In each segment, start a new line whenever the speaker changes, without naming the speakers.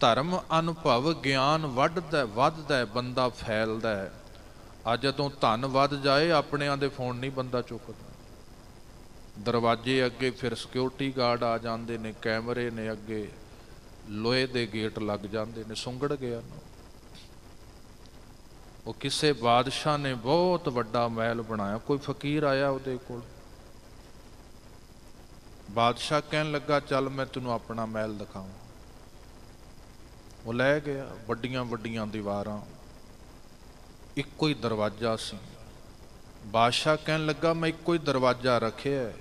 ਧਰਮ ਅਨੁਭਵ ਗਿਆਨ ਵੱਧਦਾ ਵੱਧਦਾ ਬੰਦਾ ਫੈਲਦਾ ਹੈ। ਆ ਜਦੋਂ ਧਨ ਵੱਧ ਜਾਏ, ਆਪਣਿਆਂ ਦੇ ਫੋਨ ਨਹੀਂ ਬੰਦਾ ਚੁੱਕਦਾ। ਦਰਵਾਜ਼ੇ ਅੱਗੇ ਫਿਰ ਸਿਕਿਉਰਿਟੀ ਗਾਰਡ ਆ ਜਾਂਦੇ ਨੇ, ਕੈਮਰੇ ਨੇ ਅੱਗੇ, ਲੋਹੇ ਦੇ ਗੇਟ ਲੱਗ ਜਾਂਦੇ ਨੇ, ਸੁੰਗੜ ਗਿਆ ਨਾ। ਉਹ ਕਿਸੇ ਬਾਦਸ਼ਾਹ ਨੇ ਬਹੁਤ ਵੱਡਾ ਮਹਿਲ ਬਣਾਇਆ, ਕੋਈ ਫਕੀਰ ਆਇਆ ਉਹਦੇ ਕੋਲ। ਬਾਦਸ਼ਾਹ ਕਹਿਣ ਲੱਗਾ, ਚੱਲ ਮੈਂ ਤੈਨੂੰ ਆਪਣਾ ਮਹਿਲ ਦਿਖਾਵਾਂ। ਉਹ ਲੈ ਗਿਆ, ਵੱਡੀਆਂ ਵੱਡੀਆਂ ਦੀਵਾਰਾਂ। ਇੱਕੋ ਹੀ ਦਰਵਾਜ਼ਾ ਸੀ। ਬਾਦਸ਼ਾਹ ਕਹਿਣ ਲੱਗਾ, ਮੈਂ ਇੱਕੋ ਹੀ ਦਰਵਾਜ਼ਾ ਰੱਖਿਆ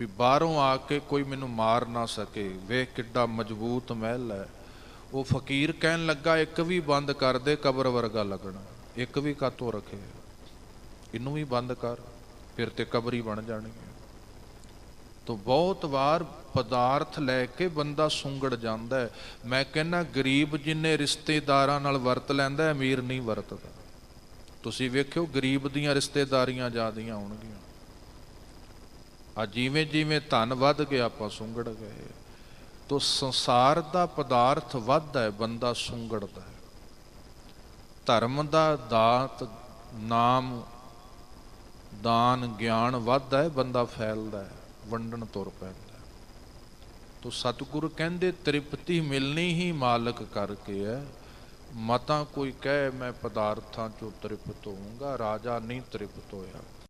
ਵੀ ਬਾਹਰੋਂ ਆ ਕੇ ਕੋਈ ਮੈਨੂੰ ਮਾਰ ਨਾ ਸਕੇ। ਵੇਖ ਕਿੱਡਾ ਮਜ਼ਬੂਤ ਮਹਿਲ ਹੈ। ਉਹ ਫਕੀਰ ਕਹਿਣ ਲੱਗਾ, ਇੱਕ ਵੀ ਬੰਦ ਕਰ ਦੇ ਕਬਰ ਵਰਗਾ ਲੱਗਣਾ। ਇੱਕ ਵੀ ਕਾਤੋਂ ਰੱਖੇ ਇਹਨੂੰ ਵੀ ਬੰਦ ਕਰ, ਫਿਰ ਤੇ ਕਬਰੀ ਬਣ ਜਾਣੀ ਹੈ। ਤੋ ਬਹੁਤ ਵਾਰ ਪਦਾਰਥ ਲੈ ਕੇ ਬੰਦਾ ਸੁੰਗੜ ਜਾਂਦਾ ਹੈ। ਮੈਂ ਕਹਿੰਨਾ ਗਰੀਬ ਜਿੰਨੇ ਰਿਸ਼ਤੇਦਾਰਾਂ ਨਾਲ ਵਰਤ ਲੈਂਦਾ ਅਮੀਰ ਨਹੀਂ ਵਰਤਦਾ। ਤੁਸੀਂ ਵੇਖਿਓ, ਗਰੀਬ ਦੀਆਂ ਰਿਸ਼ਤੇਦਾਰੀਆਂ ਜ਼ਿਆਦੀਆਂ ਹੋਣਗੀਆਂ ਆ ਜਿਵੇਂ ਜਿਵੇਂ ਧਨ ਵੱਧ ਗਿਆ, ਆਪਾਂ ਸੁੰਗੜ ਗਏ। ਤੋ ਸੰਸਾਰ ਦਾ ਪਦਾਰਥ ਵੱਧਦਾ ਹੈ, ਬੰਦਾ ਸੁੰਗੜਦਾ ਹੈ। ਧਰਮ ਦਾ ਦਾਤ, ਨਾਮ, ਦਾਨ, ਗਿਆਨ ਵੱਧਦਾ ਹੈ, ਬੰਦਾ ਫੈਲਦਾ ਹੈ। ਵੰਡਣ ਤੁਰ ਪੈਂਦਾ ਹੈ। ਤੋ ਸਤਿਗੁਰੂ ਕਹਿੰਦੇ, ਤ੍ਰਿਪਤੀ ਮਿਲਣੀ ਹੀ ਮਾਲਕ ਕਰਕੇ ਹੈ। ਮਤਾ ਕੋਈ ਕਹੇ, ਮੈਂ ਪਦਾਰਥਾਂ ਚੋਂ ਤ੍ਰਿਪਤ ਹੋਊਂਗਾ, ਰਾਜਾ ਨਹੀਂ ਤ੍ਰਿਪਤ ਹੋਇਆ।